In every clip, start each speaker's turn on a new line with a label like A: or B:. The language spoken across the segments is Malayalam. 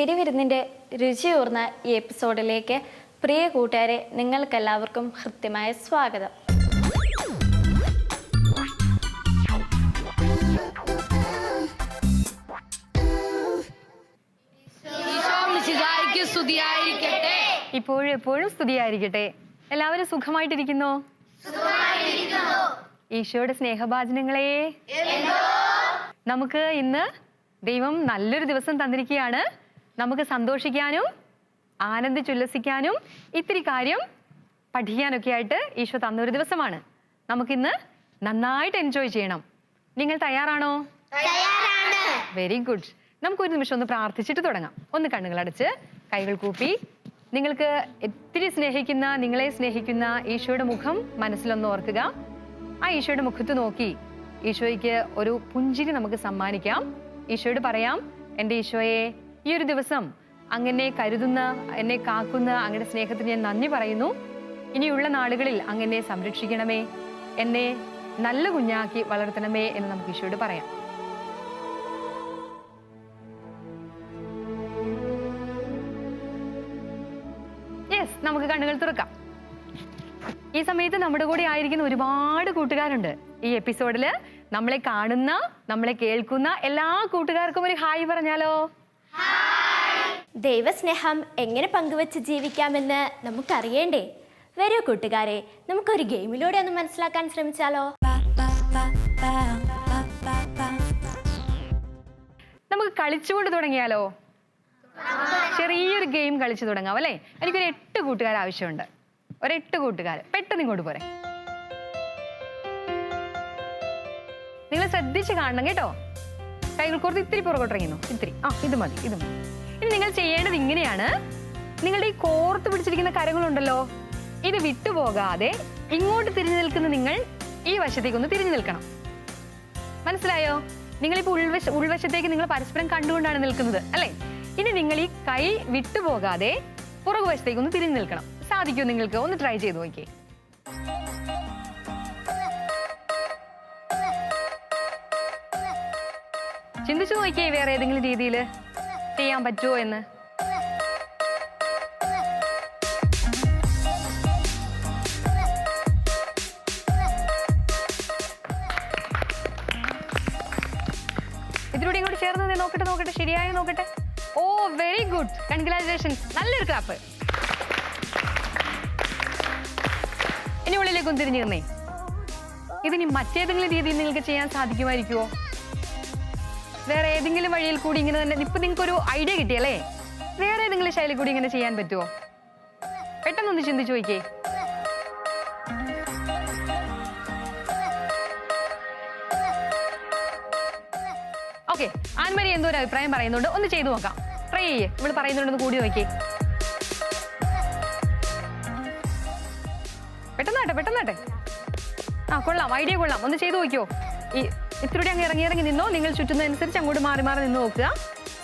A: തിരുവിരുന്നിന്റെ രുചിയൂർന്ന ഈ എപ്പിസോഡിലേക്ക് പ്രിയ കൂട്ടുകാരെ നിങ്ങൾക്കെല്ലാവർക്കും ഹൃദ്യമായ സ്വാഗതം.
B: ഇപ്പോഴും എപ്പോഴും സ്തുതിയായിരിക്കട്ടെ. എല്ലാവരും സുഖമായിട്ടിരിക്കുന്നോ? ഈശോയുടെ സ്നേഹഭാചനങ്ങളെ നമുക്ക് ഇന്ന് ദൈവം നല്ലൊരു ദിവസം തന്നിരിക്കുകയാണ്. നമുക്ക് സന്തോഷിക്കാനും ആനന്ദിച്ചുല്ലസിക്കാനും ഇത്തിരി കാര്യം പഠിക്കാനൊക്കെ ആയിട്ട് ഈശോ തന്നൊരു ദിവസമാണ്. നമുക്കിന്ന് നന്നായിട്ട് എൻജോയ് ചെയ്യണം. നിങ്ങൾ തയ്യാറാണോ? വെരി ഗുഡ് നമുക്ക് ഒരു നിമിഷം ഒന്ന് പ്രാർത്ഥിച്ചിട്ട് തുടങ്ങാം. ഒന്ന് കണ്ണുകൾ അടച്ച് കൈകൾ കൂപ്പി. നിങ്ങൾക്ക് ഒത്തിരി സ്നേഹിക്കുന്ന നിങ്ങളെ സ്നേഹിക്കുന്ന ഈശോയുടെ മുഖം മനസ്സിലൊന്ന് ഓർക്കുക. ആ ഈശോയുടെ മുഖത്ത് നോക്കി ഈശോയ്ക്ക് ഒരു പുഞ്ചിരി നമുക്ക് സമ്മാനിക്കാം. ഈശോയോട് പറയാം എന്റെ ഈശോയെ ഈ ഒരു ദിവസം അങ്ങനെ കരുതുന്ന എന്നെ കാക്കുന്ന അങ്ങയുടെ സ്നേഹത്തിന് ഞാൻ നന്ദി പറയുന്നു. ഇനിയുള്ള നാളുകളിൽ അങ്ങനെ സംരക്ഷിക്കണമേ. എന്നെ നല്ല കുഞ്ഞാക്കി വളർത്തണമേ എന്ന് നമുക്ക് ഈശോയോട് പറയാം. യെസ് നമുക്ക് കണ്ണുകൾ തുറക്കാം. ഈ സമയത്ത് നമ്മുടെ കൂടെ ആയിരിക്കുന്ന ഒരുപാട് കൂട്ടുകാരുണ്ട്. ഈ എപ്പിസോഡിൽ നമ്മളെ കാണുന്ന നമ്മളെ കേൾക്കുന്ന എല്ലാ കൂട്ടുകാർക്കും ഒരു ഹായ് പറഞ്ഞാലോ?
A: ദൈവസ്നേഹം എങ്ങനെ പങ്കുവെച്ച് ജീവിക്കാമെന്ന് നമുക്കറിയണ്ടേ? വരൂ കൂട്ടുകാരെ നമുക്കൊരു ഗെയിമിലൂടെ ഒന്ന് മനസ്സിലാക്കാൻ ശ്രമിച്ചാലോ?
B: നമുക്ക് കളിച്ചുകൊണ്ട് തുടങ്ങിയാലോ? ചെറിയൊരു ഗെയിം കളിച്ചു തുടങ്ങാം അല്ലേ? എനിക്കൊരു എട്ട് കൂട്ടുകാർ ആവശ്യമുണ്ട്. ഒരു എട്ട് കൂട്ടുകാർ. പെട്ടെന്ന് ഇങ്ങോട്ട് പോരെ. നിങ്ങൾ ശ്രദ്ധിച്ച് കാണണം കേട്ടോ. കൈകൾ കുറച്ച് ഇത്തിരി പുറകോട്ടിറങ്ങുന്നു ഇത്തിരി. ആ ഇത് മതി ഇത് മതി. ഇനി നിങ്ങൾ ചെയ്യേണ്ടത് ഇങ്ങനെയാണ്. നിങ്ങളുടെ ഈ കോർത്ത് പിടിച്ചിരിക്കുന്ന കരങ്ങളുണ്ടല്ലോ ഇത് വിട്ടുപോകാതെ ഇങ്ങോട്ട് തിരിഞ്ഞു നിൽക്കുന്ന നിങ്ങൾ ഈ വശത്തേക്ക് ഒന്ന് തിരിഞ്ഞു നിൽക്കണം. മനസ്സിലായോ? നിങ്ങളിപ്പോൾ ഉൾവശ ഉൾവശത്തേക്ക് നിങ്ങൾ പരസ്പരം കണ്ടുകൊണ്ടാണ് നിൽക്കുന്നത് അല്ലേ? ഇനി നിങ്ങൾ ഈ കൈ വിട്ടുപോകാതെ പുറകുവശത്തേക്ക് ഒന്ന് തിരിഞ്ഞു നിൽക്കണം. സാധിക്കുമോ നിങ്ങൾക്ക്? ഒന്ന് ട്രൈ ചെയ്ത് നോക്കിയേ. ചിന്തിച്ചു നോക്കിയേ വേറെ ഏതെങ്കിലും രീതിയിൽ ചെയ്യാൻ പറ്റുമോ എന്ന്. ഇതിലൂടെ ഇങ്ങോട്ട് ചേർന്ന് നോക്കട്ടെ നോക്കട്ടെ ശരിയായോ നോക്കട്ടെ. ഓ വെരി ഗുഡ് കൺഗ്രാചുലേഷൻസ് നല്ലൊരു ക്ലാപ്പ് ഇനി ഉള്ളിലേക്കൊന്ന് തിരിഞ്ഞു നിന്നേ. ഇതിനി മറ്റേതെങ്കിലും രീതിയിൽ നിങ്ങൾക്ക് ചെയ്യാൻ സാധിക്കുമായിരിക്കുമോ വേറെ ഏതെങ്കിലും വഴിയിൽ കൂടി ഇങ്ങനെ തന്നെ ഇപ്പൊ നിങ്ങൾക്ക് ഒരു ഐഡിയ കിട്ടിയല്ലേ വേറെ ഏതെങ്കിലും ശൈലി കൂടി ഇങ്ങനെ ചെയ്യാൻ പറ്റുമോ പെട്ടെന്നൊന്ന് ചിന്തിച്ചു നോക്കിയേ. ഓക്കെ ആൻമരി എന്തോ ഒരു അഭിപ്രായം പറയുന്നുണ്ട്. ഒന്ന് ചെയ്തു നോക്കാം. ട്രൈ ചെയ്യേ. ഇവൾ പറയുന്നുണ്ടെന്ന് കൂടി നോക്കിയേ. പെട്ടെന്നാട്ടെ പെട്ടെന്നാട്ടെ. ആ കൊള്ളാം. ഐഡിയ കൊള്ളാം. ഒന്ന് ചെയ്തു നോക്കിയോ? ഈ ഇത്തിരി അങ്ങ് ഇറങ്ങി ഇറങ്ങി നിന്നോ? നിങ്ങൾ ചുറ്റുന്നതനുസരിച്ച് അങ്ങോട്ട് മാറി മാറി നിന്ന് നോക്കുക.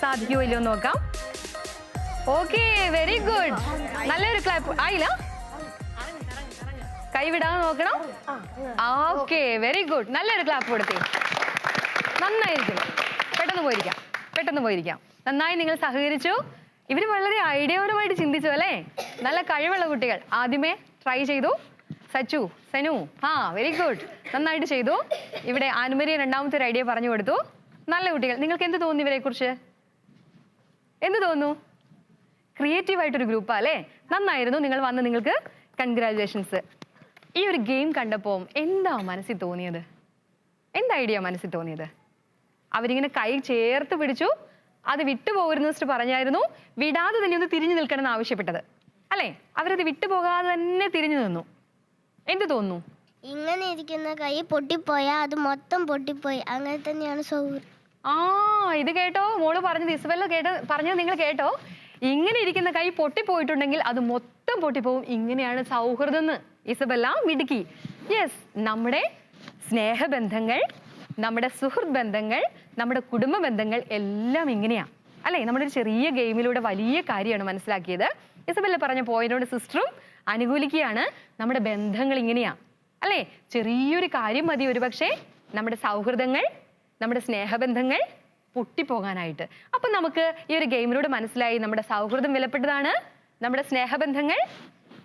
B: സാധിക്കുമോ ഇല്ലയോ നോക്കാം. ഓക്കെ വെരി ഗുഡ് നല്ലൊരു ക്ലാപ്പ് ആയില്ല? കൈവിടാ നോക്കണം. ഓക്കെ വെരി ഗുഡ് നല്ലൊരു ക്ലാപ്പ് കൊടുത്തേ. നന്നായിരിക്കും. പെട്ടെന്ന് പോയിരിക്കാം. പെട്ടെന്ന് പോയിരിക്കാം. നന്നായി നിങ്ങൾ സഹകരിച്ചു. ഇവർ വളരെ ഐഡിയപരമായിട്ട് ചിന്തിച്ചു അല്ലേ? നല്ല കഴിവുള്ള കുട്ടികൾ. ആദ്യമേ ട്രൈ ചെയ്തു. സച്ചു സനു ആ വെരി ഗുഡ് നന്നായിട്ട് ചെയ്തു. ഇവിടെ ആനുമരി രണ്ടാമത്തെ ഒരു ഐഡിയ പറഞ്ഞു കൊടുത്തു. നല്ല കുട്ടികൾ. നിങ്ങൾക്ക് എന്ത് തോന്നുന്നു ഇവരെ കുറിച്ച് എന്ത് തോന്നുന്നു? ക്രിയേറ്റീവ് ആയിട്ടൊരു ഗ്രൂപ്പാ അല്ലേ? നന്നായിരുന്നു. നിങ്ങൾ വന്ന് നിങ്ങൾക്ക് കൺഗ്രാജുലേഷൻസ് ഈ ഒരു ഗെയിം കണ്ടപ്പോൾ എന്താ മനസ്സിൽ തോന്നിയത്? എന്ത് ഐഡിയ മനസ്സിൽ തോന്നിയത്? അവരിങ്ങനെ കൈ ചേർത്ത് പിടിച്ചു. അത് വിട്ടുപോകരുതെന്ന് വെച്ചിട്ട് പറഞ്ഞായിരുന്നു. വിടാതെ തന്നെ ഒന്ന് തിരിഞ്ഞു നിൽക്കണം എന്ന് ആവശ്യപ്പെട്ടത്. അല്ലേ? അവരത് വിട്ടുപോകാതെ തന്നെ തിരിഞ്ഞു നിന്നു. എന്ത് തോന്നുന്നു?
C: ഇങ്ങനെ ഇരിക്കുന്ന കൈ പൊട്ടിപ്പോയാൽ അത് മൊത്തം പൊട്ടിപ്പോയി. അങ്ങനെ തന്നെയാണ് സൗകര്യം
B: ആ ഇത് കേട്ടോ. മോൾ പറഞ്ഞത് ഇസബല്ല കേട്ടോ പറഞ്ഞത് നിങ്ങൾ കേട്ടോ. ഇങ്ങനെ ഇരിക്കുന്ന കൈ പൊട്ടിപ്പോയിട്ടുണ്ടെങ്കിൽ അത് മൊത്തം പൊട്ടിപ്പോവും. ഇങ്ങനെയാണ് സൗഹൃദം എന്ന് ഇസബല്ല മിടുക്കി. യെസ് നമ്മുടെ സ്നേഹബന്ധങ്ങൾ നമ്മുടെ സുഹൃത്ത് ബന്ധങ്ങൾ നമ്മുടെ കുടുംബ ബന്ധങ്ങൾ എല്ലാം ഇങ്ങനെയാ. അല്ലേ? നമ്മുടെ ഒരു ചെറിയ ഗെയിമിലൂടെ വലിയ കാര്യമാണ് മനസ്സിലാക്കിയത്. ഇസബല്ല പറഞ്ഞ പോയിന്റോട് സിസ്റ്ററും അനുകൂലിക്കുകയാണ്. നമ്മുടെ ബന്ധങ്ങൾ ഇങ്ങനെയാ. അല്ലേ? ചെറിയൊരു കാര്യം മതി ഒരുപക്ഷെ. നമ്മുടെ സൗഹൃദങ്ങൾ നമ്മുടെ സ്നേഹബന്ധങ്ങൾ പൊട്ടിപ്പോകാനായിട്ട്. അപ്പൊ നമുക്ക് ഈ ഒരു ഗെയിമിലൂടെ മനസ്സിലായി നമ്മുടെ സൗഹൃദം വിലപ്പെട്ടതാണ് നമ്മുടെ സ്നേഹബന്ധങ്ങൾ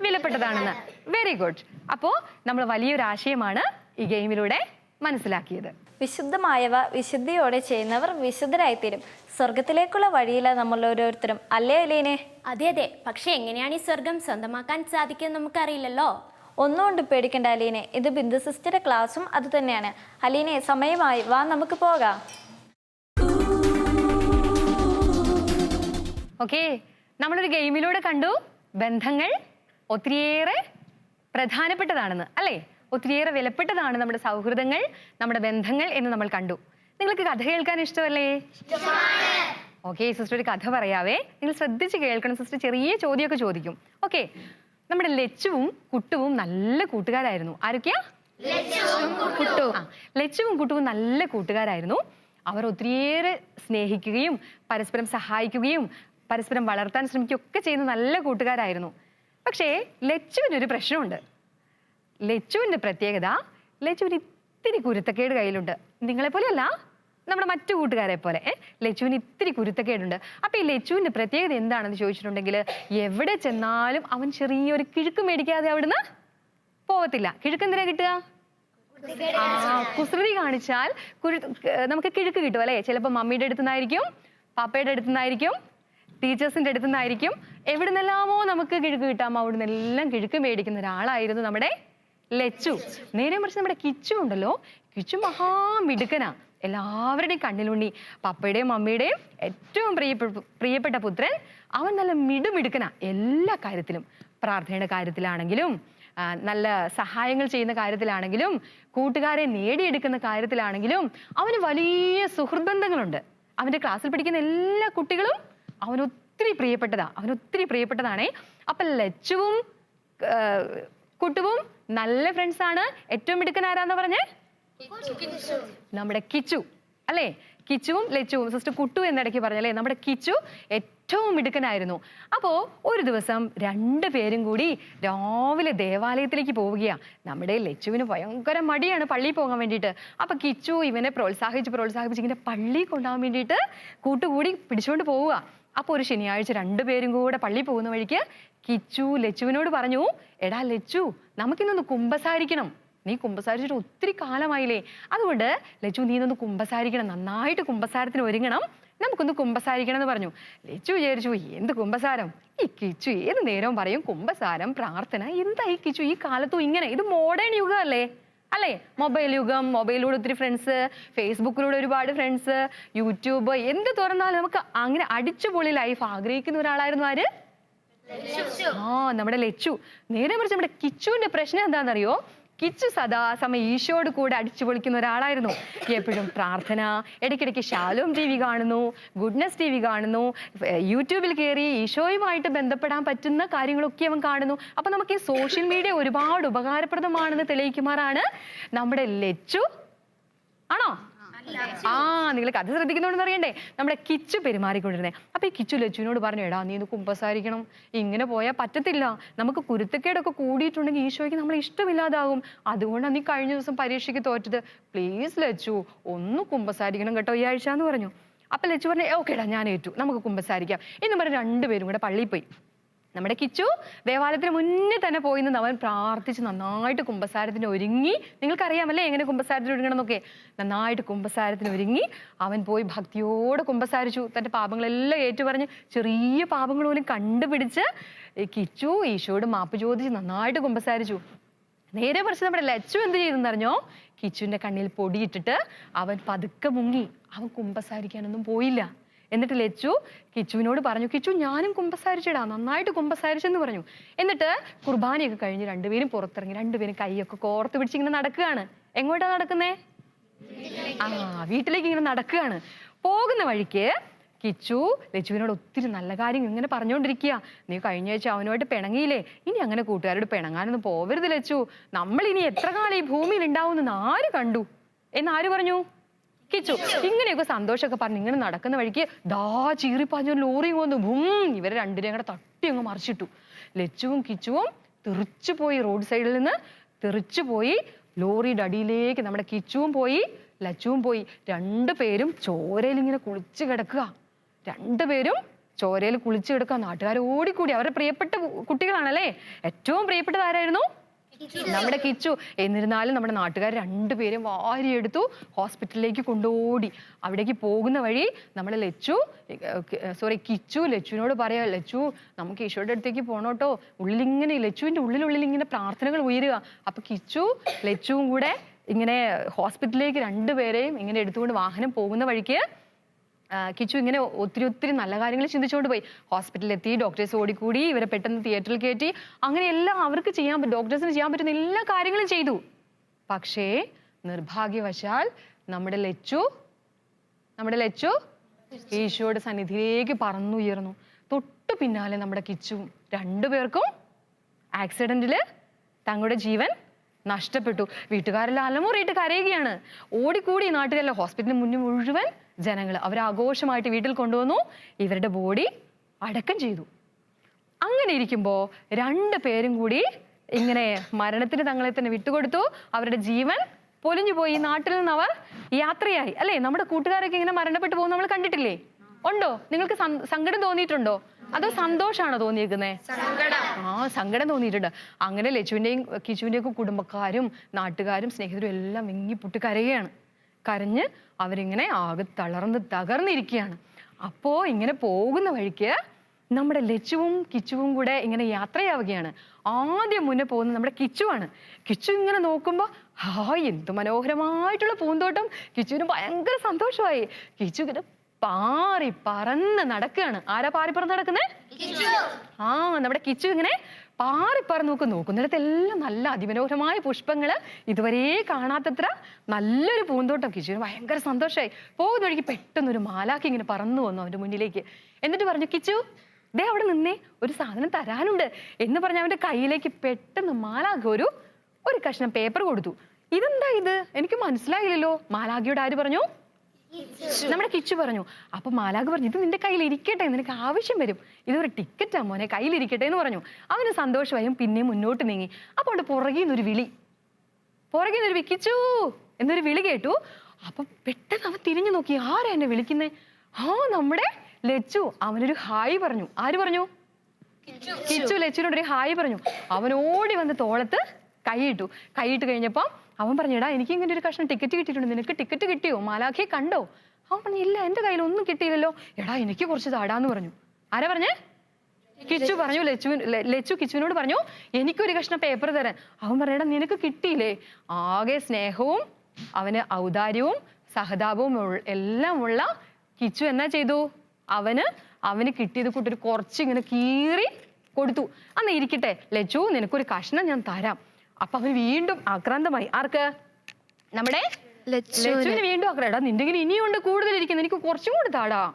B: വിലപ്പെട്ടതാണെന്ന്. വെരി ഗുഡ് അപ്പോ നമ്മൾ വലിയൊരു ആശയമാണ് ഈ ഗെയിമിലൂടെ മനസ്സിലാക്കിയത്.
D: വിശുദ്ധമായവ വിശുദ്ധിയോടെ ചെയ്യുന്നവർ വിശുദ്ധരായിത്തീരും. സ്വർഗത്തിലേക്കുള്ള വഴിയില നമ്മൾ ഓരോരുത്തരും. അല്ലേ അലീനെ?
A: അതെ അതെ. പക്ഷെ എങ്ങനെയാണ് ഈ സ്വർഗം സ്വന്തമാക്കാൻ സാധിക്കുന്നത് നമുക്കറിയില്ലല്ലോ.
D: ഒന്നുകൊണ്ട് പേടിക്കേണ്ട പേടിക്കണ്ട അലീനെ. ഇത് ബിന്ദു സിസ്റ്ററുടെ ക്ലാസ്സും അതുതന്നെയാണ് അലീനെ സമയമായി. വാ നമുക്ക് പോകാം.
B: ഓക്കെ നമ്മളൊരു ഗെയിമിലൂടെ കണ്ടു. ബന്ധങ്ങൾ ഒത്തിരിയേറെ പ്രധാനപ്പെട്ടതാണെന്ന്. അല്ലേ? ഒത്തിരിയേറെ വിലപ്പെട്ടതാണ് നമ്മുടെ സൗഹൃദങ്ങൾ നമ്മുടെ ബന്ധങ്ങൾ എന്ന് നമ്മൾ കണ്ടു. നിങ്ങൾക്ക് കഥ കേൾക്കാൻ ഇഷ്ടമല്ലേ? ഓക്കെ സിസ്റ്റർ ഒരു കഥ പറയാവേ. നിങ്ങൾ ശ്രദ്ധിച്ച് കേൾക്കണം സിസ്റ്റർ ചെറിയ ചോദ്യമൊക്കെ ചോദിക്കും. ഓക്കെ നമ്മുടെ ലച്ചുവും കുട്ടുവും നല്ല കൂട്ടുകാരായിരുന്നു. ആരൊക്കെയാ? കുട്ടു. ആ ലച്ചുവും കുട്ടുവും നല്ല കൂട്ടുകാരായിരുന്നു. അവർ ഒത്തിരിയേറെ സ്നേഹിക്കുകയും പരസ്പരം സഹായിക്കുകയും പരസ്പരം വളർത്താൻ ശ്രമിക്കുകയൊക്കെ ചെയ്യുന്ന നല്ല കൂട്ടുകാരായിരുന്നു. പക്ഷേ ലച്ചുവിനൊരു പ്രശ്നമുണ്ട്. ലച്ചുവിന്റെ പ്രത്യേകത ലച്ചുവിന് ഇത്തിരി കുരുത്തക്കേട് കയ്യിലുണ്ട്. നിങ്ങളെ പോലെയല്ല നമ്മുടെ മറ്റു കൂട്ടുകാരെ പോലെ? ലച്ചുവിന് ഇത്തിരി കുരുത്തക്കേടുണ്ട്. അപ്പൊ ഈ ലച്ചുവിന്റെ പ്രത്യേകത എന്താണെന്ന് ചോദിച്ചിട്ടുണ്ടെങ്കിൽ എവിടെ ചെന്നാലും അവൻ ചെറിയൊരു കിഴുക്ക് മേടിക്കാതെ അവിടുന്ന് പോകത്തില്ല കിഴുക്ക് എന്തിനാ കിട്ടുക? ആ കുസൃതി കാണിച്ചാൽ കുഴു- നമുക്ക് കിഴുക്ക് കിട്ടും അല്ലെ? ചിലപ്പോൾ മമ്മിയുടെ അടുത്തുനിന്നായിരിക്കും പാപ്പയുടെ ടീച്ചേഴ്സിന്റെ അടുത്തുനിന്നായിരിക്കും. എവിടുന്നെല്ലാമോ നമുക്ക് കിഴുക്ക് കിട്ടാമോ അവിടുന്ന് എല്ലാം കിഴുക്ക് മേടിക്കുന്ന ഒരാളായിരുന്നു നമ്മുടെ ലച്ചു നേരെ മറിച്ച് നമ്മുടെ കിച്ചു ഉണ്ടല്ലോ. കിച്ചു മഹാമിടുക്കനാ എല്ലാവരുടെയും കണ്ണിലുണ്ണി. പപ്പയുടെയും മമ്മിയുടെയും ഏറ്റവും പ്രിയപ്പെട്ട പുത്രൻ. അവൻ നല്ല മിടുമിടുക്കനാ എല്ലാ കാര്യത്തിലും. പ്രാർത്ഥനയുടെ കാര്യത്തിലാണെങ്കിലും നല്ല സഹായങ്ങൾ ചെയ്യുന്ന കാര്യത്തിലാണെങ്കിലും കൂട്ടുകാരെ നേടിയെടുക്കുന്ന കാര്യത്തിലാണെങ്കിലും അവന് വലിയ സുഹൃദ്ബന്ധങ്ങളുണ്ട് അവന്റെ ക്ലാസ്സിൽ പഠിക്കുന്ന എല്ലാ കുട്ടികളും അവന് ഒത്തിരി പ്രിയപ്പെട്ടതാണ് അവന് ഒത്തിരി പ്രിയപ്പെട്ടതാണേ. അപ്പം ലച്ചുവും കുട്ടുവും നല്ല ഫ്രണ്ട്സ് ആണ്. ഏറ്റവും മിടുക്കൻ ആരാന്ന് പറഞ്ഞേ? നമ്മുടെ കിച്ചു. അല്ലേ? കിച്ചുവും ലച്ചുവും സിസ്റ്റർ കുട്ടു എന്നിടയ്ക്ക് പറഞ്ഞല്ലേ? നമ്മുടെ കിച്ചു ഏറ്റവും മിടുക്കനായിരുന്നു. അപ്പോൾ ഒരു ദിവസം രണ്ട് പേരും കൂടി രാവിലെ ദേവാലയത്തിലേക്ക് പോവുകയാണ് നമ്മുടെ ലച്ചുവിന് ഭയങ്കര മടിയാണ് പള്ളിയിൽ പോകാൻ വേണ്ടിയിട്ട്. അപ്പോൾ കിച്ചു ഇവനെ പ്രോത്സാഹിച്ച് പ്രോത്സാഹിപ്പിച്ച് ഇങ്ങനെ പള്ളിയിൽ കൊണ്ടുപോകാൻ വേണ്ടിയിട്ട് കൂട്ടുകൂടി പിടിച്ചുകൊണ്ട് പോവുക. അപ്പോൾ ഒരു ശനിയാഴ്ച രണ്ടുപേരും കൂടെ പള്ളി പോകുന്ന വഴിക്ക് കിച്ചു ലച്ചുവിനോട് പറഞ്ഞു എടാ ലച്ചു നമുക്കിന്നൊന്ന് കുമ്പസാരിക്കണം. നീ കുമ്പസാരിച്ചിട്ട് ഒത്തിരി കാലമായില്ലേ. അതുകൊണ്ട് ലച്ചു നീ ഇന്നൊന്ന് കുമ്പസാരിക്കണം. നന്നായിട്ട് കുമ്പസാരത്തിന് ഒരുങ്ങണം. നമുക്കൊന്ന് കുമ്പസാരിക്കണം എന്ന് പറഞ്ഞു. ലച്ചു വിചാരിച്ചു എന്ത് കുമ്പസാരം? ഈ കിച്ചു ഏത് നേരവും പറയും കുമ്പസാരം പ്രാർത്ഥന. എന്താ ഈ കിച്ചു ഈ കാലത്തും ഇങ്ങനെ? ഇത് മോഡേൺ യുഗമല്ലേ? അല്ലേ? മൊബൈൽ യുഗം മൊബൈലിലൂടെ ഒത്തിരി ഫ്രണ്ട്സ് ഫേസ്ബുക്കിലൂടെ ഒരുപാട് ഫ്രണ്ട്സ് യൂട്യൂബ് എന്ത് തുറന്നാലും നമുക്ക് അങ്ങനെ അടിച്ചുപൊളി ലൈഫ് ആഗ്രഹിക്കുന്ന ഒരാളായിരുന്നു ആര്? ആ നമ്മുടെ ലച്ചു. നേരെ മറിച്ച് നമ്മുടെ കിച്ചുവിന്റെ പ്രശ്നം എന്താണെന്നറിയോ? കിച്ചു സദാസമയം ഈശോട് കൂടെ അടിച്ചു പൊളിക്കുന്ന ഒരാളായിരുന്നു. എപ്പോഴും പ്രാർത്ഥന ഇടയ്ക്കിടയ്ക്ക് ശാലോം ടി വി കാണുന്നു ഗുഡ്നസ് ടി വി കാണുന്നു യൂട്യൂബിൽ കയറി ഈശോയുമായിട്ട് ബന്ധപ്പെടാൻ പറ്റുന്ന കാര്യങ്ങളൊക്കെ അവൻ കാണുന്നു. അപ്പൊ നമുക്ക് ഈ സോഷ്യൽ മീഡിയ ഒരുപാട് ഉപകാരപ്രദമാണെന്ന് തെളിയിക്കുമാറാണ് നമ്മുടെ ലച്ചു. ആണോ? ആ നിങ്ങൾ കഥ ശ്രദ്ധിക്കുന്നുണ്ടെന്ന് അറിയണ്ടേ? നമ്മുടെ കിച്ചു പെരുമാറിക്കൊണ്ടിരുന്നേ. അപ്പൊ ഈ കിച്ചു ലച്ചുവിനോട് പറഞ്ഞു എടാ നീ ഇത് കുമ്പസാരിക്കണം. ഇങ്ങനെ പോയാൽ പറ്റത്തില്ല. നമുക്ക് കുരുത്തക്കേടൊക്കെ കൂടിയിട്ടുണ്ടെങ്കിൽ ഈശോയ്ക്ക് നമ്മൾ ഇഷ്ടമില്ലാതാകും. അതുകൊണ്ടാണ് നീ കഴിഞ്ഞ ദിവസം പരീക്ഷയ്ക്ക് തോറ്റത്. പ്ലീസ് ലച്ചു ഒന്ന് കുമ്പസാരിക്കണം കേട്ടോ ഈ ആഴ്ച എന്ന് പറഞ്ഞു. അപ്പൊ ലച്ചു പറഞ്ഞു ഓക്കേടാ ഞാൻ ഏറ്റു. നമുക്ക് കുമ്പസാരിക്കാം. എന്ന് പറഞ്ഞ് രണ്ടുപേരും കൂടെ പള്ളിയിൽ പോയി. നമ്മുടെ കിച്ചു ദേവാലയത്തിന് മുന്നേ തന്നെ പോയി നിന്ന് അവൻ പ്രാർത്ഥിച്ച് നന്നായിട്ട് കുമ്പസാരത്തിന് ഒരുങ്ങി. നിങ്ങൾക്കറിയാമല്ലേ എങ്ങനെ കുമ്പസാരത്തിന് ഒരുങ്ങണം എന്നൊക്കെ? നന്നായിട്ട് കുമ്പസാരത്തിന് ഒരുങ്ങി അവൻ പോയി ഭക്തിയോടെ കുമ്പസാരിച്ചു. തന്റെ പാപങ്ങളെല്ലാം ഏറ്റുപറഞ്ഞ് ചെറിയ പാപങ്ങൾ പോലും കണ്ടുപിടിച്ച് കിച്ചു ഈശോയോട് മാപ്പ് ചോദിച്ച് നന്നായിട്ട് കുമ്പസാരിച്ചു. നേരെ പറിച്ച് നമ്മുടെ ലച്ചു എന്ത് ചെയ്തെന്ന് അറിഞ്ഞോ? കിച്ചുവിന്റെ കണ്ണിൽ പൊടിയിട്ടിട്ട് അവൻ പതുക്കെ മുങ്ങി. അവൻ കുമ്പസാരിക്കാനൊന്നും പോയില്ല. എന്നിട്ട് ലച്ചു കിച്ചുവിനോട് പറഞ്ഞു കിച്ചു ഞാനും കുമ്പസാരിച്ചിടാ നന്നായിട്ട് കുമ്പസാരിച്ചെന്ന് പറഞ്ഞു. എന്നിട്ട് കുർബാനയൊക്കെ കഴിഞ്ഞ് രണ്ടുപേരും പുറത്തിറങ്ങി രണ്ടുപേരും കൈയൊക്കെ കോർത്ത് പിടിച്ച് ഇങ്ങനെ നടക്കുകയാണ്. എങ്ങോട്ടാ നടക്കുന്നേ? ആ വീട്ടിലേക്ക് ഇങ്ങനെ നടക്കുകയാണ്. പോകുന്ന വഴിക്ക് കിച്ചു ലച്ചുവിനോട് ഒത്തിരി നല്ല കാര്യം ഇങ്ങനെ പറഞ്ഞുകൊണ്ടിരിക്കുക നീ കഴിഞ്ഞ ആഴ്ച അവനുമായിട്ട് പിണങ്ങിയില്ലേ? ഇനി അങ്ങനെ കൂട്ടുകാരോട് പിണങ്ങാനൊന്നും പോവരുത് ലച്ചു. നമ്മൾ ഇനി എത്ര കാലം ഈ ഭൂമിയിൽ ഉണ്ടാവുമെന്ന് ആര് കണ്ടു? എന്ന് ആര് പറഞ്ഞു? കിച്ചു ഇങ്ങനെയൊക്കെ സന്തോഷമൊക്കെ പറഞ്ഞ് ഇങ്ങനെ നടക്കുന്ന വഴിക്ക് ദാ ചീറിപ്പാഞ്ഞ ലോറി വന്നു. ഭൂം ഇവരെ രണ്ടിനെയും കൂടെ തട്ടി അങ്ങ് മറിച്ചിട്ടു. ലച്ചുവും കിച്ചുവും തെറിച്ചു പോയി റോഡ് സൈഡിൽ നിന്ന്. തെറിച്ചു പോയി ലോറിയുടെ അടിയിലേക്ക് നമ്മുടെ കിച്ചുവും പോയി ലച്ചുവും പോയി. രണ്ടു പേരും ചോരയിൽ ഇങ്ങനെ കുളിച്ച് കിടക്കുക. രണ്ടുപേരും ചോരയിൽ കുളിച്ച് കിടക്കുക. നാട്ടുകാർ ഓടിക്കൂടി. അവരുടെ പ്രിയപ്പെട്ട കുട്ടികളാണല്ലേ? ഏറ്റവും പ്രിയപ്പെട്ടത് ആരായിരുന്നു? നമ്മുടെ കിച്ചു എന്നിരുന്നാലും നമ്മുടെ നാട്ടുകാർ രണ്ടുപേരും വാരിയെടുത്തു ഹോസ്പിറ്റലിലേക്ക് കൊണ്ടോടി അവിടേക്ക് പോകുന്ന വഴി നമ്മൾ ലച്ചു സോറി കിച്ചു ലച്ചുവിനോട് പറയാ ലച്ചു നമുക്ക് ഈശോയുടെ അടുത്തേക്ക് പോണോട്ടോ ഉള്ളിലിങ്ങനെ ലച്ചുവിന്റെ ഉള്ളിലുള്ളിൽ ഇങ്ങനെ പ്രാർത്ഥനകൾ ഉയരുക. അപ്പൊ കിച്ചു ലച്ചുവും കൂടെ ഇങ്ങനെ ഹോസ്പിറ്റലിലേക്ക് രണ്ടുപേരെയും ഇങ്ങനെ എടുത്തുകൊണ്ട് വാഹനം പോകുന്ന വഴിക്ക് കിച്ചു ഇങ്ങനെ ഒത്തിരി ഒത്തിരി നല്ല കാര്യങ്ങൾ ചിന്തിച്ചുകൊണ്ട് പോയി. ഹോസ്പിറ്റലിൽ എത്തി ഡോക്ടേഴ്സ് ഓടിക്കൂടി ഇവരെ പെട്ടെന്ന് തിയേറ്ററിൽ കയറ്റി. അങ്ങനെ എല്ലാം അവർക്ക് ചെയ്യാൻ പറ്റും ഡോക്ടേഴ്സിന് ചെയ്യാൻ പറ്റുന്ന എല്ലാ കാര്യങ്ങളും ചെയ്തു. പക്ഷേ നിർഭാഗ്യവശാൽ നമ്മുടെ ലച്ചു നമ്മുടെ ലച്ചു ഈശോയുടെ സന്നിധിയിലേക്ക് പറന്നുയർന്നു. തൊട്ടു പിന്നാലെ നമ്മുടെ കിച്ചും രണ്ടുപേർക്കും ആക്സിഡന്റിൽ തങ്ങളുടെ ജീവൻ നഷ്ടപ്പെട്ടു. വീട്ടുകാരെല്ലാം അലമുറിയിട്ട് കരയുകയാണ്. ഓടിക്കൂടി നാട്ടിലല്ല ഹോസ്പിറ്റലിന് മുന്നിൽ മുഴുവൻ ജനങ്ങൾ അവർ ആഘോഷമായിട്ട് വീട്ടിൽ കൊണ്ടുവന്നു. ഇവരുടെ ബോഡി അടക്കം ചെയ്തു. അങ്ങനെ ഇരിക്കുമ്പോൾ രണ്ട് പേരും കൂടി ഇങ്ങനെ മരണത്തിന് തങ്ങളെ തന്നെ വിട്ടുകൊടുത്തു. അവരുടെ ജീവൻ പൊലിഞ്ഞു പോയി. നാട്ടിൽ നിന്ന് അവർ യാത്രയായി. അല്ലേ? നമ്മുടെ കൂട്ടുകാരൊക്കെ ഇങ്ങനെ മരണപ്പെട്ടു പോകുന്ന നമ്മൾ കണ്ടിട്ടില്ലേ? ഉണ്ടോ? നിങ്ങൾക്ക് സങ്കടം തോന്നിയിട്ടുണ്ടോ? അതോ സന്തോഷാണോ തോന്നിയേക്കുന്നത് ആ സങ്കടം തോന്നിയിട്ടുണ്ട്. അങ്ങനെ ലച്ചുവിന്റെയും കിച്ചുവിന്റെയും ഒക്കെ കുടുംബക്കാരും നാട്ടുകാരും സ്നേഹിതരും എല്ലാം വിങ്ങി പൊട്ടി കരയുകയാണ്. കരഞ്ഞ് അവരിങ്ങനെ ആകെ തളർന്ന് തകർന്നിരിക്കുകയാണ്. അപ്പോ ഇങ്ങനെ പോകുന്ന വഴിക്ക് നമ്മുടെ ലച്ചുവും കിച്ചുവും കൂടെ ഇങ്ങനെ യാത്രയാവുകയാണ്. ആദ്യം മുന്നേ പോകുന്നത് നമ്മുടെ കിച്ചുവാണ് കിച്ചു ഇങ്ങനെ നോക്കുമ്പോൾ ഹാ എന്ത് മനോഹരമായിട്ടുള്ള പൂന്തോട്ടം. കിച്ചുവിന് ഭയങ്കര സന്തോഷമായി. കിച്ചു ഇങ്ങനെ പാറി പറന്ന് നടക്കുകയാണ്. ആരാ പാറി പറന്ന് നടക്കുന്നത് ആ നമ്മുടെ കിച്ചു ഇങ്ങനെ പാറി നോക്ക്. നോക്കുന്നിടത്ത് നോക്കുന്നിടത്തെല്ലാം നല്ല അതിമനോഹരമായ പുഷ്പങ്ങൾ ഇതുവരെ കാണാത്തത്ര നല്ലൊരു പൂന്തോട്ടം. കിച്ചുവിന് ഭയങ്കര സന്തോഷമായി പോകുന്ന വഴിക്ക് പെട്ടെന്ന് ഒരു മാലാക്കി ഇങ്ങനെ പറന്നു വന്നു അവന്റെ മുന്നിലേക്ക്. എന്നിട്ട് പറഞ്ഞു കിച്ചു ദേ അവിടെ നിന്നേ ഒരു സാധനം തരാനുണ്ട്. എന്ന് പറഞ്ഞ അവന്റെ കയ്യിലേക്ക് പെട്ടെന്ന് മാലാഖ ഒരു ഒരു കഷ്ണം പേപ്പർ കൊടുത്തു. ഇതെന്താ ഇത്? എനിക്ക് മനസ്സിലായില്ലല്ലോ. മാലാഖിയോട് ആര് പറഞ്ഞു? നമ്മുടെ കിച്ചു പറഞ്ഞു അപ്പൊ മാലാഖ പറഞ്ഞു ഇത് നിന്റെ കയ്യിൽ ഇരിക്കട്ടെ നിനക്ക് ആവശ്യം വരും. ഇതൊരു ടിക്കറ്റാ മോനെ കയ്യിൽ ഇരിക്കട്ടെ എന്ന് പറഞ്ഞു. അവന് സന്തോഷമായും പിന്നെ മുന്നോട്ട് നീങ്ങി. അപ്പോൾ അവിടെ പുറകിൽ നിന്നൊരു വിളി. പുറകിൽ നിന്നൊരു വിക്കിച്ചു എന്നൊരു വിളി കേട്ടു. അപ്പൊ പെട്ടെന്ന് അവൻ തിരിഞ്ഞു നോക്കി ആരാ എന്നെ വിളിക്കുന്നേ? ആ നമ്മുടെ ലച്ചു. അവനൊരു ഹായ് പറഞ്ഞു. ആര് പറഞ്ഞു? കിച്ചു. ലച്ചുവിനോട് ഒരു ഹായ് പറഞ്ഞു. അവൻ ഓടി വന്ന് തോളത്ത് കൈയിട്ടു കൈയിട്ട് കഴിഞ്ഞപ്പം അവൻ പറഞ്ഞു എനിക്ക് ഇങ്ങനെ ഒരു കഷ്ണം ടിക്കറ്റ് കിട്ടിയിട്ടുണ്ട്. നിനക്ക് ടിക്കറ്റ് കിട്ടിയോ? മാലാഖിയെ കണ്ടോ? അവൻ പറഞ്ഞു ഇല്ല എന്റെ കയ്യിൽ ഒന്നും കിട്ടിയില്ലല്ലോ. എടാ എനിക്ക് കുറച്ച് താടാന്ന് പറഞ്ഞു. ആരാ പറഞ്ഞു? കിച്ചു പറഞ്ഞു ലച്ചു ലച്ചു കിച്ചുവിനോട് പറഞ്ഞു എനിക്കൊരു കഷ്ണം പേപ്പർ തരാൻ. അവൻ പറയടാ നിനക്ക് കിട്ടിയില്ലേ? ആകെ സ്നേഹവും അവന് ഔദാര്യവും സഹതാപവും എല്ലാം ഉള്ള കിച്ചു എന്നാ ചെയ്തു? അവന് അവന് കിട്ടിയത് കൂട്ടൊരു കുറച്ച് ഇങ്ങനെ കീറി കൊടുത്തു. അന്ന് ഇരിക്കട്ടെ ലച്ചു നിനക്കൊരു കഷ്ണം ഞാൻ തരാം. അപ്പൊ അവന് വീണ്ടും ആക്രാന്തമായി. ആർക്ക്? നമ്മുടെ ലച്ചുവിന് വീണ്ടും ആക്രാടാ എടാ നിന്റെ ഇനിയും ഇനിയുണ്ട് കൂടുതൽ ഇരിക്കുന്നത് എനിക്ക് കുറച്ചും കൂടി താടാ.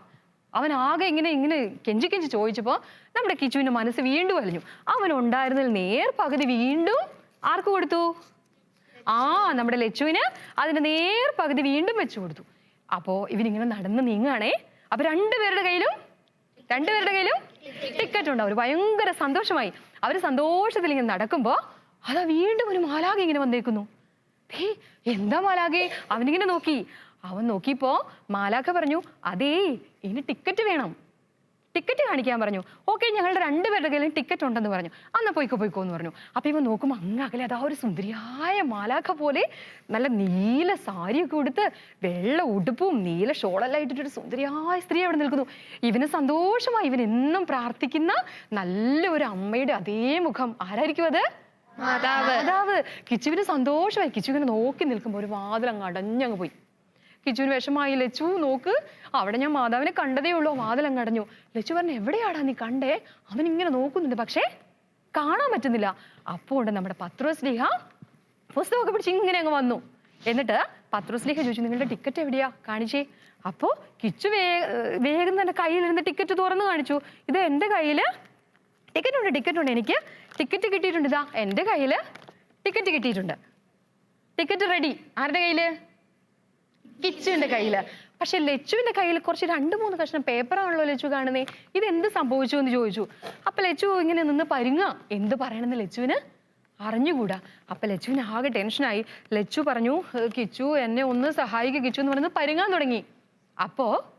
B: അവൻ ആകെ ഇങ്ങനെ ഇങ്ങനെ കെഞ്ചി കെഞ്ചി ചോദിച്ചപ്പോ നമ്മുടെ കിച്ചുവിന്റെ മനസ്സ് വീണ്ടും അലിഞ്ഞു. അവൻ ഉണ്ടായിരുന്നതിൽ നേർ പകുതി വീണ്ടും ആർക്ക് കൊടുത്തു? ആ നമ്മുടെ ലച്ചുവിന് അതിന്റെ നേർ പകുതി വീണ്ടും വെച്ചു കൊടുത്തു. അപ്പോ ഇവനിങ്ങനെ നടന്ന് നീങ്ങുകയാണേ. അപ്പൊ രണ്ടുപേരുടെ കയ്യിലും രണ്ടുപേരുടെ കയ്യിലും ടിക്കറ്റ് ഉണ്ട്. അവർ ഭയങ്കര സന്തോഷമായി. അവർ സന്തോഷത്തിൽ ഇങ്ങനെ നടക്കുമ്പോ അതാ വീണ്ടും ഒരു മാലാഖ ഇങ്ങനെ വന്നേക്കുന്നു. എന്താ മാലാഖെ? അവനിങ്ങനെ നോക്കി. അവൻ നോക്കിപ്പോ മാലാഖ പറഞ്ഞു അതേ ഇനി ടിക്കറ്റ് വേണം. ടിക്കറ്റ് കാണിക്കാൻ പറഞ്ഞു. ഓക്കെ ഞങ്ങളുടെ രണ്ടുപേരുടെ കയ്യിലും ടിക്കറ്റ് ഉണ്ടെന്ന് പറഞ്ഞു. അന്ന് പോയിക്കോ പോയിക്കോ എന്ന് പറഞ്ഞു. അപ്പൊ ഇവൻ നോക്കുമ്പോൾ അങ്ങ് അകലെ അതാ ഒരു സുന്ദരിയായ മാലാഖ പോലെ നല്ല നീല സാരിയൊക്കെ ഉടുത്ത് വെള്ള ഉടുപ്പും നീല ഷോളെല്ലാം ഇട്ടിട്ടൊരു സുന്ദരിയായ സ്ത്രീ അവിടെ നിൽക്കുന്നു. ഇവന് സന്തോഷമായി ഇവൻ എന്നും പ്രാർത്ഥിക്കുന്ന നല്ല ഒരു അമ്മയുടെ അതേ മുഖം. ആരായിരിക്കും അത്? മാതാവ്. കിച്ചുവിന് സന്തോഷമായി. കിച്ചുവിനെ നോക്കി നിൽക്കുമ്പോൾ ഒരു വാതിൽ അങ്ങ് അടഞ്ഞങ്ങ് പോയി. കിച്ചുവിന് വിഷമായി ലച്ചു നോക്ക്. അവിടെ ഞാൻ മാതാവിനെ കണ്ടതേ ഉള്ളൂ. വാതിൽ അങ്ങ് അടഞ്ഞു. ലച്ചു പറഞ്ഞു എവിടെയാടാ നീ കണ്ടേ? അവൻ ഇങ്ങനെ നോക്കുന്നുണ്ട്. പക്ഷേ കാണാൻ പറ്റുന്നില്ല. അപ്പോൾ ഉണ്ട് നമ്മുടെ പത്രോസ്ലിഹ പുസ്തകമൊക്കെ പിടിച്ച് ഇങ്ങനെ അങ്ങ് വന്നു. എന്നിട്ട് പത്രോസ്ലിഹ ചോദിച്ചു നിങ്ങളുടെ ടിക്കറ്റ് എവിടെയാ? കാണിച്ചേ. അപ്പോൾ കിച്ചു വേഗം തന്നെ കയ്യിലിരുന്ന് ടിക്കറ്റ് തുറന്ന് കാണിച്ചു. ഇത് എന്റെ കയ്യിൽ ടിക്കറ്റ് ഉണ്ട് ടിക്കറ്റ് ഉണ്ട്. എനിക്ക് ടിക്കറ്റ് കിട്ടിയിട്ടുണ്ട്. ഇതാ എന്റെ കയ്യിൽ ടിക്കറ്റ് കിട്ടിയിട്ടുണ്ട്. ടിക്കറ്റ് റെഡി ആരുടെ കയ്യിൽ? കിച്ചുവിന്റെ കയ്യിൽ. പക്ഷെ ലച്ചുവിന്റെ കയ്യിൽ കുറച്ച് രണ്ട് മൂന്ന് കഷ്ണം പേപ്പറാണല്ലോ ലച്ചു കാണുന്നേ. ഇത് എന്ത് സംഭവിച്ചു എന്ന് ചോദിച്ചു. അപ്പൊ ലച്ചു ഇങ്ങനെ നിന്ന് പരുങ്ങ എന്ത് പറയണമെന്ന് ലച്ചുവിന് അറിഞ്ഞുകൂടാ. അപ്പൊ ലച്ചുവിന് ആകെ ടെൻഷനായി. ലച്ചു പറഞ്ഞു കിച്ചു എന്നെ ഒന്ന് സഹായിക്കുക കിച്ചു എന്ന് പറഞ്ഞ് പരുങ്ങാൻ തുടങ്ങി. അപ്പോ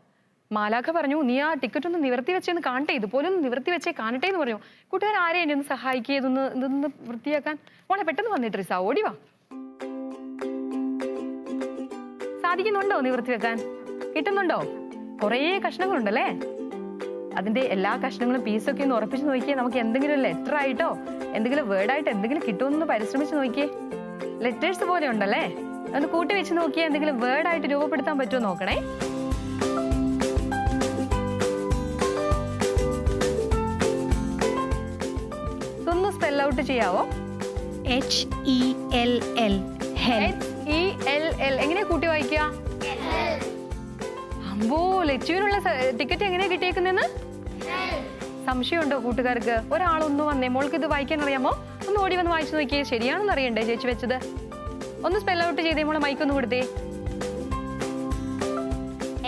B: മാലാഖ പറഞ്ഞു നീ ആ ടിക്കറ്റ് ഒന്ന് നിവർത്തി വെച്ചെന്ന് കാണട്ടെ ഇതുപോലെ ഒന്ന് നിവർത്തി വെച്ചേ കാണട്ടെ എന്ന് പറഞ്ഞു. കൂട്ടുകാർ ആരെയും എന്നെ ഒന്ന് സഹായിക്കുക ഇതൊന്ന് വൃത്തിയാക്കാൻ? വളരെ പെട്ടെന്ന് വന്നിട്ട് റിസ ഓടി വാ. സാധിക്കുന്നുണ്ടോ നിവർത്തി വെക്കാൻ? കിട്ടുന്നുണ്ടോ? കുറേ കഷ്ണങ്ങളുണ്ടല്ലേ? അതിന്റെ എല്ലാ കഷ്ണങ്ങളും പീസൊക്കെ ഒന്ന് ഉറപ്പിച്ച് നോക്കിയേ നമുക്ക് എന്തെങ്കിലും ലെറ്റർ ആയിട്ടോ എന്തെങ്കിലും വേർഡ് ആയിട്ട് എന്തെങ്കിലും കിട്ടുമെന്ന് പരിശ്രമിച്ച് നോക്കിയേ. ലെറ്റേഴ്സ് പോലെ ഉണ്ടല്ലേ? ഒന്ന് കൂട്ടി വെച്ച് നോക്കിയാൽ എന്തെങ്കിലും വേർഡ് ആയിട്ട് രൂപപ്പെടുത്താൻ പറ്റുമോ നോക്കണേ. Out ചെയ്യാവോ?
E: H E L L
B: E L L എങ്ങനെയാ കൂട്ടി വായിക്കുക? അമ്പോ ലച്ചുവിനുള്ള ടിക്കറ്റ് എങ്ങനെയാ കിട്ടിയേക്കുന്നെന്ന്? സംശയമുണ്ടോ കൂട്ടുകാർക്ക്? ഒരാളൊന്ന് വന്നേ. മോൾക്ക് ഇത് വായിക്കാൻ അറിയാമോ? ഒന്ന് ഓടി വന്ന് വായിച്ചു നോക്കിയേ. ശരിയാണെന്ന് അറിയണ്ടേ ചേച്ചി വെച്ചത്? ഒന്ന് സ്പെൽ ഔട്ട് ചെയ്തേ മോളെ മൈക്കൊന്ന് കൊടുത്തേ.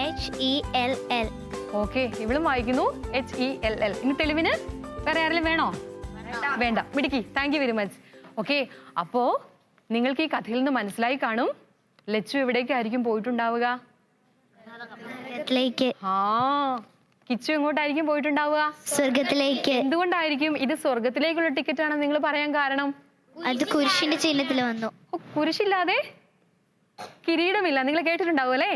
C: H E L L
B: okay ഇവളും വായിക്കുന്നു. എച്ച് ഇ എൽ എൽ ഇനി തെളിവിന് വേറെ ആരെങ്കിലും വേണോ? വേണ്ട മിടുക്കി. Thank you very much okay അപ്പോ നിങ്ങൾക്ക് ഈ കഥയിൽ നിന്ന് മനസ്സിലായി കാണും. ലച്ചു എവിടേക്കായിരിക്കും പോയിട്ടുണ്ടാവുക? ആ കിച്ചു എങ്ങോട്ടായിരിക്കും പോയിട്ടുണ്ടാവുക?
C: സ്വർഗത്തിലേക്ക്.
B: എന്തുകൊണ്ടായിരിക്കും? ഇത് സ്വർഗത്തിലേക്കുള്ള ടിക്കറ്റ് ആണെന്ന് നിങ്ങൾ പറയാൻ കാരണം?
C: അത് കുരിശിന്റെ ചിഹ്നത്തിൽ വന്നു.
B: കുരിശില്ലാതെ കിരീടമില്ല. നിങ്ങൾ കേട്ടിട്ടുണ്ടാവും അല്ലേ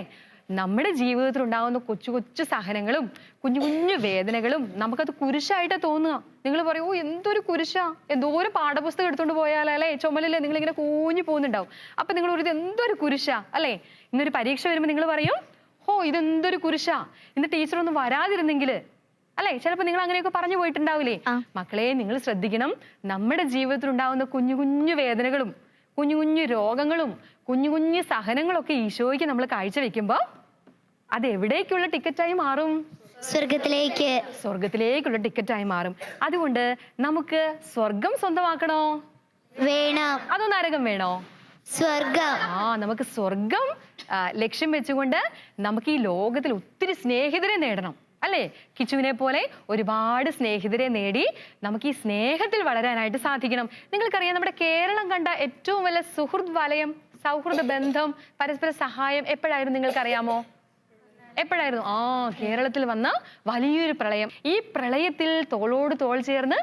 B: നമ്മുടെ ജീവിതത്തിൽ ഉണ്ടാകുന്ന കൊച്ചു കൊച്ചു സഹനങ്ങളും കുഞ്ഞു കുഞ്ഞു വേദനകളും നമുക്കത് കുരിശായിട്ടാ തോന്നുക. നിങ്ങൾ പറയൂ എന്തൊരു കുരിശാ? എന്തോ ഒരു പാഠപുസ്തകം എടുത്തുകൊണ്ട് പോയാലല്ലേ ചുമലല്ലേ നിങ്ങൾ ഇങ്ങനെ കൂഞ്ഞു പോകുന്നുണ്ടാവും. അപ്പൊ നിങ്ങൾ ഒരു എന്തൊരു കുരിശാ? അല്ലേ? ഇന്നൊരു പരീക്ഷ വരുമ്പോൾ നിങ്ങൾ പറയും ഹോ ഇതെന്തൊരു കുരിശാ? ഇന്ന് ടീച്ചർ ഒന്നും വരാതിരുന്നെങ്കിൽ അല്ലെ? ചിലപ്പോൾ നിങ്ങൾ അങ്ങനെയൊക്കെ പറഞ്ഞു പോയിട്ടുണ്ടാവില്ലേ? മക്കളെ നിങ്ങൾ ശ്രദ്ധിക്കണം. നമ്മുടെ ജീവിതത്തിൽ ഉണ്ടാകുന്ന കുഞ്ഞു കുഞ്ഞു വേദനകളും കുഞ്ഞു കുഞ്ഞു രോഗങ്ങളും കുഞ്ഞു കുഞ്ഞു സഹനങ്ങളൊക്കെ ഈശോയ്ക്ക് നമ്മൾ കാഴ്ചവെക്കുമ്പോൾ അത് എവിടേക്കുള്ള ടിക്കറ്റായി മാറും?
C: സ്വർഗത്തിലേക്ക്
B: സ്വർഗത്തിലേക്കുള്ള ടിക്കറ്റായി മാറും. അതുകൊണ്ട് നമുക്ക് സ്വർഗം സ്വന്തമാക്കണോ?
C: വേണം.
B: അതോ നരകം വേണോ?
C: സ്വർഗം
B: ആ നമുക്ക് സ്വർഗം ലക്ഷ്യം വെച്ചുകൊണ്ട് നമുക്ക് ഈ ലോകത്തിൽ ഒത്തിരി സ്നേഹിതരെ നേടണം. അല്ലേ? കിച്ചുവിനെ പോലെ ഒരുപാട് സ്നേഹിതരെ നേടി നമുക്ക് ഈ സ്നേഹത്തിൽ വളരാനായിട്ട് സാധിക്കണം. നിങ്ങൾക്കറിയാം നമ്മുടെ കേരളം കണ്ട ഏറ്റവും വലിയ സുഹൃദ് വലയം സൗഹൃദ ബന്ധം പരസ്പര സഹായം എപ്പോഴായിരുന്നു നിങ്ങൾക്കറിയാമോ? എപ്പോഴായിരുന്നു? ആ കേരളത്തിൽ വന്ന വലിയൊരു പ്രളയം. ഈ പ്രളയത്തിൽ തോളോട് തോൾ ചേർന്ന്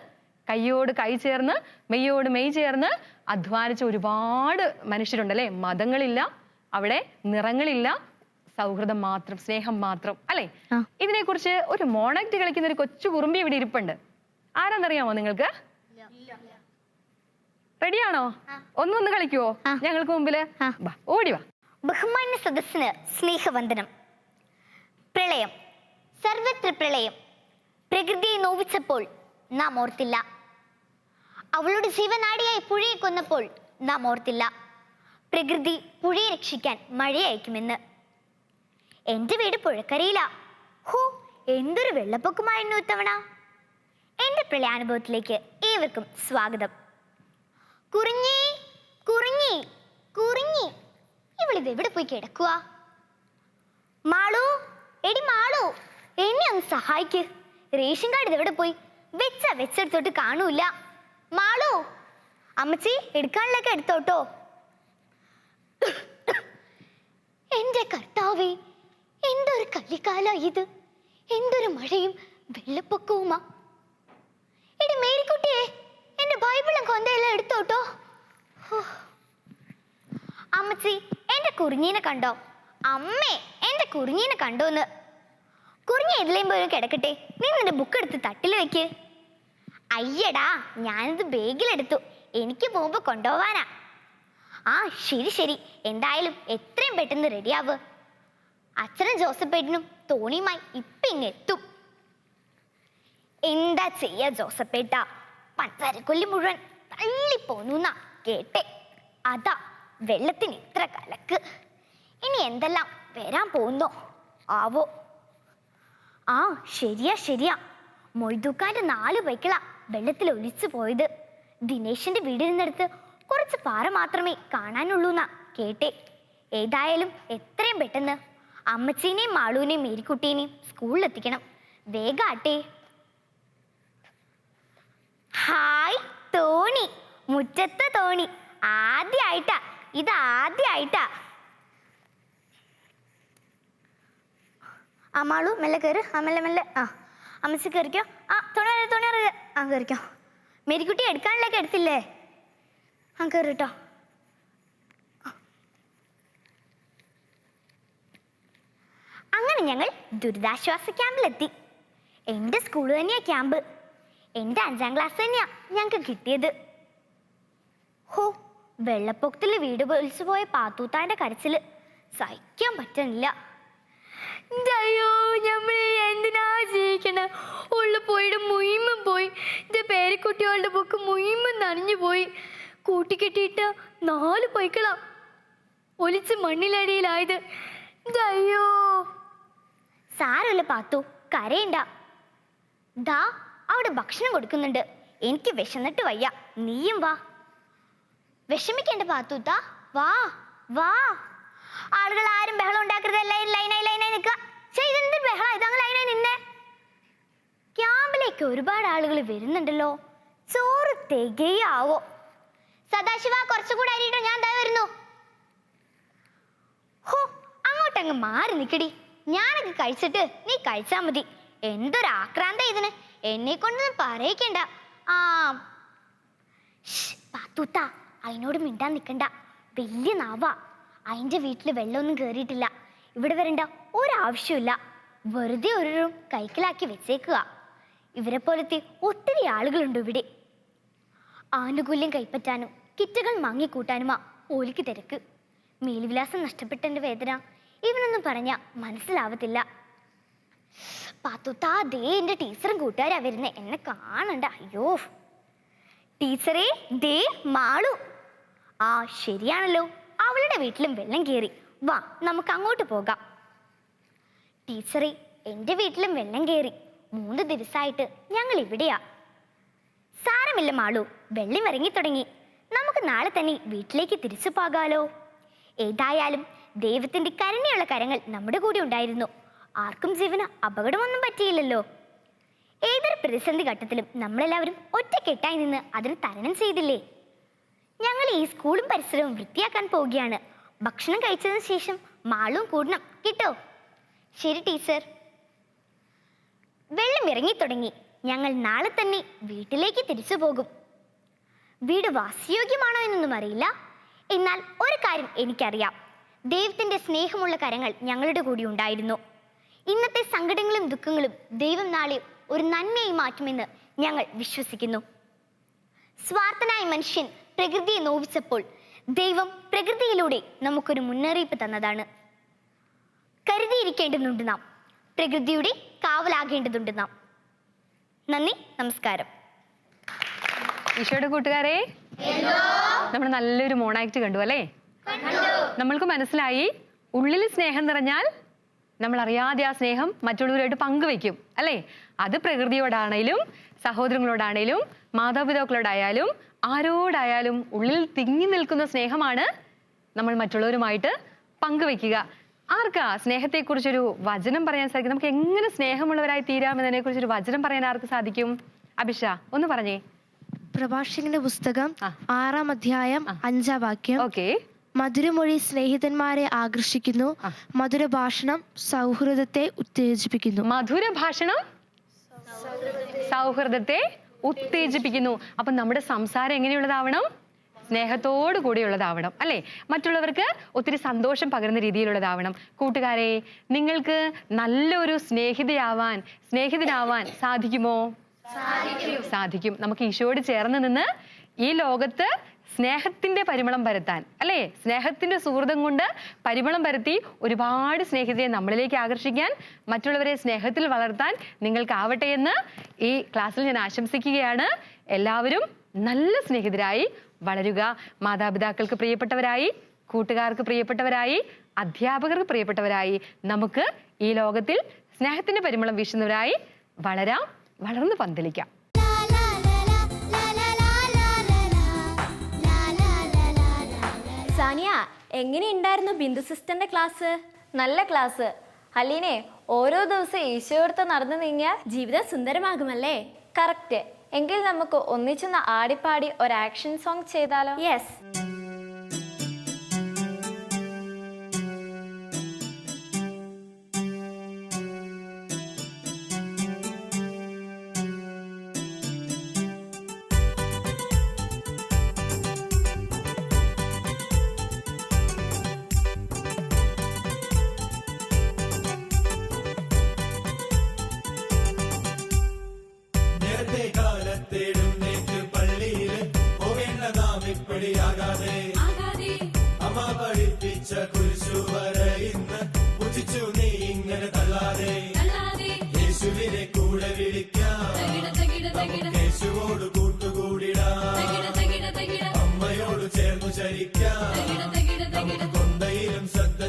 B: കയ്യോട് കൈ ചേർന്ന് മെയ്യോട് മെയ് ചേർന്ന് അധ്വാനിച്ച ഒരുപാട് മനുഷ്യരുണ്ട് അല്ലെ? മതങ്ങളില്ല അവിടെ നിറങ്ങളില്ല സൗഹൃദം മാത്രം സ്നേഹം മാത്രം അല്ലേ? ഇതിനെക്കുറിച്ച് ഒരു മോണക്ട് കളിക്കുന്ന ഒരു കൊച്ചു കുറുമ്പി ഇവിടെ ഇരിപ്പുണ്ട്. ആരാന്നറിയാമോ നിങ്ങൾക്ക്? റെഡിയാണോ? ഒന്നൊന്ന് കളിക്കുവോ? ഞങ്ങൾക്ക് മുമ്പിൽ ഓടി വാ.
F: ബഹുമാന്യ സദസ്സിന് സ്നേഹവന്ദനം. പ്രളയം. സർവത്ര പ്രളയം. പ്രകൃതിയെ നോവിച്ചപ്പോൾ നാം ഓർത്തില്ല. അവളുടെ ജീവനാടിയായി പുഴയെ കൊന്നപ്പോൾ നാം ഓർത്തില്ല. പ്രകൃതി പുഴയെ രക്ഷിക്കാൻ മഴയയക്കുമെന്ന് എന്റെ വീട് പുഴക്കരയില. ഹോ എന്തൊരു വെള്ളപ്പൊക്കമായിരുന്നു ഇത്തവണ. എന്റെ പ്രളയാനുഭവത്തിലേക്ക് ഏവർക്കും സ്വാഗതം. കുറിഞ്ഞി കുറിഞ്ഞി കുറിഞ്ഞി ഇവളിത് എവിടെ പോയി കിടക്കുക മാളു എടി മാളു എന്നെ ഒന്ന് സഹായിക്ക്. റേഷൻ കാർഡ് ഇത് എവിടെ പോയി? വെച്ച വെച്ചെടുത്തോട്ട് കാണൂല. മാളു അമ്മച്ചി എടുക്കാനുള്ളൊക്കെ എടുത്തോട്ടോ. എന്റെ കർത്താവേ എന്തൊരു കല്ലിക്കാല ഇത്. എന്തൊരു മഴയും വെള്ളപ്പൊക്കവുമാ. എടി മേരിക്കുട്ടിയെ എന്റെ ബൈബിളും കൊന്തയെല്ലാം എടുത്തോട്ടോ. അമ്മച്ചി എന്റെ കുറിഞ്ഞീനെ കണ്ടോ? അമ്മേ എന്റെ കുറിഞ്ഞീനെ കണ്ടോന്ന്. കുറിഞ്ഞ എതിലേം പോലും കിടക്കട്ടെ. നീ നിന്റെ ബുക്ക് എടുത്ത് തട്ടിൽ വെക്ക്. അയ്യടാ ഞാനിത് ബേഗിലെടുത്തു എനിക്ക് പോകുമ്പോ കൊണ്ടുപോവാനാ. ആ ശരി ശരി. എന്തായാലും എത്രയും പെട്ടെന്ന് റെഡിയാവ് അച്ഛനും ജോസഫേട്ടനും തോണിയുമായി ഇപ്പിങ്ങെത്തും എന്താ ജോസഫ് ജോസഫേട്ട? പഞ്ചാരക്കൊല്ലി മുഴുവൻ തള്ളിപ്പോന്നു കേട്ടെ. അതാ വെള്ളത്തിന് ഇത്ര കലക്ക്. ഇനി എന്തെല്ലാം വരാൻ പോകുന്നോ? ആവോ. ആ ശരിയാ ശരിയാ. മൊയ്തൂക്കാന്റെ നാല് ബൈക്കിളാ വെള്ളത്തിൽ ഒലിച്ചു പോയത്. ദിനേശന്റെ വീടിൽ നിന്നെടുത്ത് കുറച്ച് പാറ മാത്രമേ കാണാനുള്ളൂന്നാ കേട്ടെ. ഏതായാലും എത്രയും പെട്ടെന്ന് അമ്മച്ചീനെയും മാളൂനെയും മേരിക്കുട്ടീനെയും സ്കൂളിലെത്തിക്കണം. വേഗാട്ടെ. ഹായ് തോണി. മുറ്റത്തെ തോണി. ആദ്യമായിട്ടാ ഇത് ആദ്യമായിട്ടാ അമ്മാളു മാളു മെല്ലെ കയറ് ആ മെല്ലെ മെല്ലെ. ആ അമ്മച്ചി കയറിക്കോ ആ തുണി തുണി ആ കയറിക്കോ മെരിക്കുട്ടി എടുക്കാനുള്ളതൊക്കെ എടുത്തില്ലേ? ആ കയറി കേട്ടോ അങ്ങനെ ഞങ്ങൾ ദുരിതാശ്വാസ ക്യാമ്പിലെത്തി. എന്റെ സ്കൂൾ തന്നെയാ ക്യാമ്പ്. എന്റെ അഞ്ചാം ക്ലാസ് തന്നെയാ ഞങ്ങൾക്ക് കിട്ടിയത്. ഹോ വെള്ളപ്പൊക്കത്തിൽ വീട് പൊളിച്ചു പോയ പാത്തൂത്താന്റെ കരച്ചിൽ സഹിക്കാൻ പറ്റുന്നില്ല.
G: അയ്യോ നമ്മൾ എന്തിനാ ജീവിക്കണേ ഉള്ളു പോയിട്ട് മുയിമും പോയി. എന്റെ പേരക്കുട്ടികളുടെ ബുക്ക് മുയിമും നനഞ്ഞു പോയി. കൂട്ടിക്കെട്ടിയിട്ട് നാല് പൈക്കളാ ഒലിച്ച് മണ്ണിലടിയിലായത്. അയ്യോ
F: സാരമില്ല പാത്തു കരയണ്ട. ദാ അവിടെ ഭക്ഷണം കൊടുക്കുന്നുണ്ട്. എനിക്ക് വിശന്നിട്ട് വയ്യ. നീയും വാ. വിഷമിക്കണ്ട പാത്തൂത്ത. വാ വാ. ആളുകൾ ആരും ബഹളം ഉണ്ടാക്കരുത്. എല്ലാവരും ലൈനായി ലൈനായി നിൽക്കുക. ചെയ്തെന്ത് ബഹളം? ഇതങ്ങ് ലൈനായി നിന്നേ. ക്യാമ്പിലേക്ക് ഒരുപാട് ആളുകൾ വരുന്നുണ്ടല്ലോ. ചോറ് തികയാവോ? സദാശിവ കുറച്ചുകൂടെ അരിയിട്ടോ. ഞാൻ എന്താ വരുന്നു. ഹോ അങ്ങോട്ടങ്ങ് മാറി നിക്കടി ഞാനൊക്കെ കഴിച്ചിട്ട് നീ കഴിച്ചാ മതി. എന്തൊരാക്രാന്ത ഇതിന്. എന്നെ കൊണ്ടൊന്നും പറയിക്കണ്ട. ആ. പാത്തൂത്ത അതിനോട് മിണ്ടാൻ നിൽക്കണ്ട വലിയ നാവാ. അതിന്റെ വീട്ടിൽ വെള്ളമൊന്നും കയറിയിട്ടില്ല ഇവിടെ വരണ്ട ഒരാവശ്യമില്ല വെറുതെ ഒരു റൂം കൈക്കലാക്കി വെച്ചേക്കുക. ഇവരെ പോലത്തെ ഒത്തിരി ആളുകളുണ്ട് ഇവിടെ. ആനുകൂല്യം കൈപ്പറ്റാനും കിറ്റുകൾ മങ്ങിക്കൂട്ടാനുമാ ഓലിക്ക് തിരക്ക്. മേൽവിലാസം നഷ്ടപ്പെട്ടതിന്റെ വേദന ഇവനൊന്നും പറഞ്ഞാൽ മനസ്സിലാവത്തില്ല. പാത്തുത്താ ദേ എന്റെ ടീച്ചറും കൂട്ടുകാരാ വരുന്നേ. എന്നെ കാണണ്ട. അയ്യോ. ടീച്ചറേ ദേ മാളു. ആ ശരിയാണല്ലോ. അവളുടെ വീട്ടിലും വെള്ളം കയറി. വാ നമുക്ക് അങ്ങോട്ട് പോകാം. ടീച്ചറെ എന്റെ വീട്ടിലും വെള്ളം കയറി. മൂന്ന് ദിവസമായിട്ട് ഞങ്ങൾ ഇവിടെയാ. സാരമില്ല മാളു. വെള്ളം ഇറങ്ങി തുടങ്ങി നമുക്ക് നാളെ തന്നെ വീട്ടിലേക്ക് തിരിച്ചു പോകാലോ. ഏതായാലും ദൈവത്തിന്റെ കരുണയുള്ള കരങ്ങൾ നമ്മുടെ കൂടെ ഉണ്ടായിരുന്നു. ആർക്കും ജീവന് അപകടമൊന്നും പറ്റിയില്ലല്ലോ. ഏതൊരു പ്രതിസന്ധി ഘട്ടത്തിലും നമ്മളെല്ലാവരും ഒറ്റക്കെട്ടായി നിന്ന് അതിന് തരണം ചെയ്തില്ലേ? ഞങ്ങൾ ഈ സ്കൂളും പരിസരവും വൃത്തിയാക്കാൻ പോവുകയാണ്. ഭക്ഷണം കഴിച്ചതിന് ശേഷം മാളും കൂടണം കേട്ടോ? ശരി ടീച്ചർ. വെള്ളം ഇറങ്ങി തുടങ്ങി ഞങ്ങൾ നാളെ തന്നെ വീട്ടിലേക്ക് തിരിച്ചു പോകും. വീട് വാസയോഗ്യമാണോ എന്നൊന്നും അറിയില്ല. എന്നാൽ ഒരു കാര്യം എനിക്കറിയാം. ദൈവത്തിന്റെ സ്നേഹമുള്ള കരങ്ങൾ ഞങ്ങളുടെ കൂടി ഉണ്ടായിരുന്നു. ഇന്നത്തെ സങ്കടങ്ങളും ദുഃഖങ്ങളും ദൈവം നാളെ ഒരു നന്മയായി മാറ്റുമെന്ന് ഞങ്ങൾ വിശ്വസിക്കുന്നു. സ്വാർത്ഥനായ മനുഷ്യൻ പ്രകൃതിയെ നോവിച്ചപ്പോൾ ദൈവം പ്രകൃതിയിലൂടെ നമുക്കൊരു മുന്നറിയിപ്പ് തന്നതാണ്. കരുതിയിരിക്കേണ്ടതുണ്ട് നാം. പ്രകൃതിയുടെ കാവലാകേണ്ടതുണ്ട് നാം. നന്ദി നമസ്കാരം.
B: ഈശോയുടെ കൂട്ടുകാരെ നമ്മൾ നല്ലൊരു മോണാക്ട് കണ്ടു അല്ലേ? നമ്മൾക്ക് മനസ്സിലായി ഉള്ളിൽ സ്നേഹം നിറഞ്ഞാൽ നമ്മൾ അറിയാതെ ആ സ്നേഹം മറ്റുള്ളവരുമായിട്ട് പങ്കുവെക്കും അല്ലേ? അത് പ്രകൃതിയോടാണേലും സഹോദരങ്ങളോടാണേലും മാതാപിതാക്കളോടായാലും ആരോടായാലും ഉള്ളിൽ തിങ്ങി നിൽക്കുന്ന സ്നേഹമാണ് നമ്മൾ മറ്റുള്ളവരുമായിട്ട് പങ്കുവെക്കുക. ആർക്കാ സ്നേഹത്തെക്കുറിച്ചൊരു വചനം പറയാൻ സാധിക്കും? നമുക്ക് എങ്ങനെ സ്നേഹമുള്ളവരായി തീരാമെന്നതിനെ കുറിച്ചൊരു വചനം പറയാൻ ആർക്ക് സാധിക്കും? അഭിഷ ഒന്ന് പറഞ്ഞേ.
H: പ്രഭാഷകന്റെ പുസ്തകം ആറാം അധ്യായം അഞ്ചാം വാക്യം.
B: ഓക്കെ.
H: മധുരമൊഴി സ്നേഹിതന്മാരെ ആകർഷിക്കുന്നു. മധുര ഭാഷണം സൗഹൃദത്തെ ഉത്തേജിപ്പിക്കുന്നു.
B: മധുര ഭാഷണം സൗഹൃദത്തെ ഉത്തേജിപ്പിക്കുന്നു. അപ്പൊ നമ്മുടെ സംസാരം എങ്ങനെയുള്ളതാവണം? സ്നേഹത്തോടു കൂടിയുള്ളതാവണം അല്ലേ? മറ്റുള്ളവർക്ക് ഒത്തിരി സന്തോഷം പകരുന്ന രീതിയിലുള്ളതാവണം. കൂട്ടുകാരെ നിങ്ങൾക്ക് നല്ലൊരു സ്നേഹിതയാവാൻ സ്നേഹിതനാവാൻ സാധിക്കുമോ? സാധിക്കും. നമുക്ക് ഈശോയോട് ചേർന്ന് നിന്ന് ഈ ലോകത്ത് സ്നേഹത്തിന്റെ പരിമളം പരത്താൻ. അല്ലേ? സ്നേഹത്തിന്റെ സുഹൃതം കൊണ്ട് പരിമളം പരത്തി ഒരുപാട് സ്നേഹിതരെ നമ്മളിലേക്ക് ആകർഷിക്കാൻ മറ്റുള്ളവരെ സ്നേഹത്തിൽ വളർത്താൻ നിങ്ങൾക്കാവട്ടെ എന്ന് ഈ ക്ലാസ്സിൽ ഞാൻ ആശംസിക്കുകയാണ്. എല്ലാവരും നല്ല സ്നേഹിതരായി വളരുക. മാതാപിതാക്കൾക്ക് പ്രിയപ്പെട്ടവരായി കൂട്ടുകാർക്ക് പ്രിയപ്പെട്ടവരായി അധ്യാപകർക്ക് പ്രിയപ്പെട്ടവരായി നമുക്ക് ഈ ലോകത്തിൽ സ്നേഹത്തിന്റെ പരിമളം വീശുന്നവരായി വളരാം വളർന്ന് പന്തലിക്കാം.
A: സാനിയ എങ്ങനെയുണ്ടായിരുന്നു ബിന്ദു സിസ്റ്ററിന്റെ ക്ലാസ്?
D: നല്ല ക്ലാസ്. അലീനെ ഓരോ ദിവസം ഈശോയോടുത്ത് നടന്നു നീങ്ങിയാൽ
A: ജീവിതം സുന്ദരമാകുമല്ലേ?
D: കറക്റ്റ് എങ്കിൽ നമുക്ക് ഒന്നിച്ചൊന്ന് ആടിപ്പാടി ഒരു ആക്ഷൻ സോങ് ചെയ്താലോ?
A: യെസ്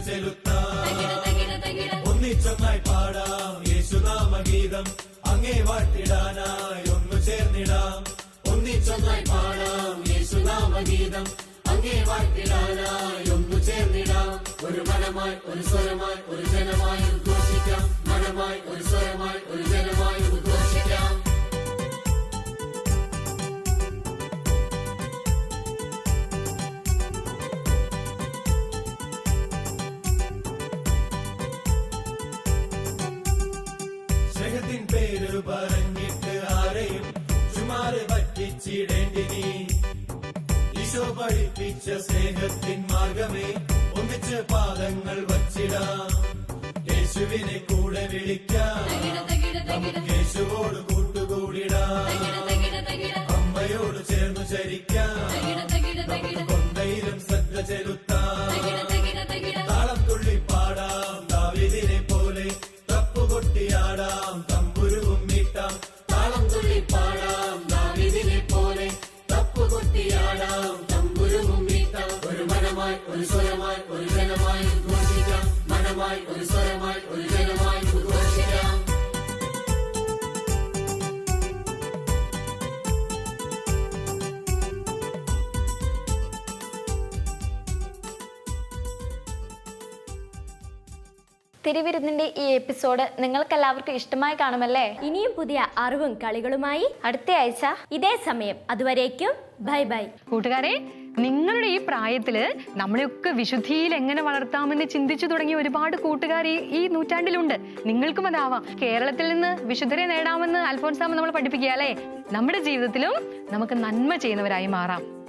I: ചെലുത്താം ഒന്നിച്ചൊന്നായി പാടാം. യേശുനാമഗീതം അങ്ങേ വാട്ടിടാനായി ഒന്നു ചേർന്നിടാം. ഒന്നിച്ചൊന്നായി പാടാം. യേശുനാമഗീതം അങ്ങേ വാട്ടിടാനായി ഒന്നു ചേർന്നിടാം. ഒരു മനമായി ഒരു സ്വരമായി ഒരു ജനമായി ഉദ്ഘോഷിക്കാം മനമായി ഒരു സ്വരമായി ഒരു പഠിപ്പിച്ച സ്നേഹത്തിൻ മാർഗമേ ഒന്നിച്ച് പാദങ്ങൾ വച്ചിടാം. യേശുവിനെ കൂടെ വിളിക്കാം. നമുക്ക് യേശുവോട് കൂട്ടുകൂടിടാം.
D: തിരുവിരുന്നിന്റെ ഈ എപ്പിസോഡ് നിങ്ങൾക്ക് എല്ലാവർക്കും ഇഷ്ടമായി കാണുമല്ലേ?
A: ഇനിയും പുതിയ അറിവും കളികളുമായി
D: അടുത്ത ആഴ്ച.
A: ഇതേ സമയം. അതുവരേക്കും ബൈ ബൈ.
B: കൂട്ടുകാരെ നിങ്ങളുടെ ഈ പ്രായത്തിൽ നമ്മളെയൊക്കെ വിശുദ്ധിയിൽ എങ്ങനെ വളർത്താമെന്ന് ചിന്തിച്ചു തുടങ്ങിയ ഒരുപാട് കൂട്ടുകാർ ഈ ഈ നൂറ്റാണ്ടിലുണ്ട്. നിങ്ങൾക്കും അതാവാം. കേരളത്തിൽ നിന്ന് വിശുദ്ധരെ നേടാമെന്ന് അൽഫോൻസാമ നമ്മൾ പഠിപ്പിക്കുക അല്ലേ? നമ്മുടെ ജീവിതത്തിലും നമുക്ക് നന്മ ചെയ്യുന്നവരായി മാറാം.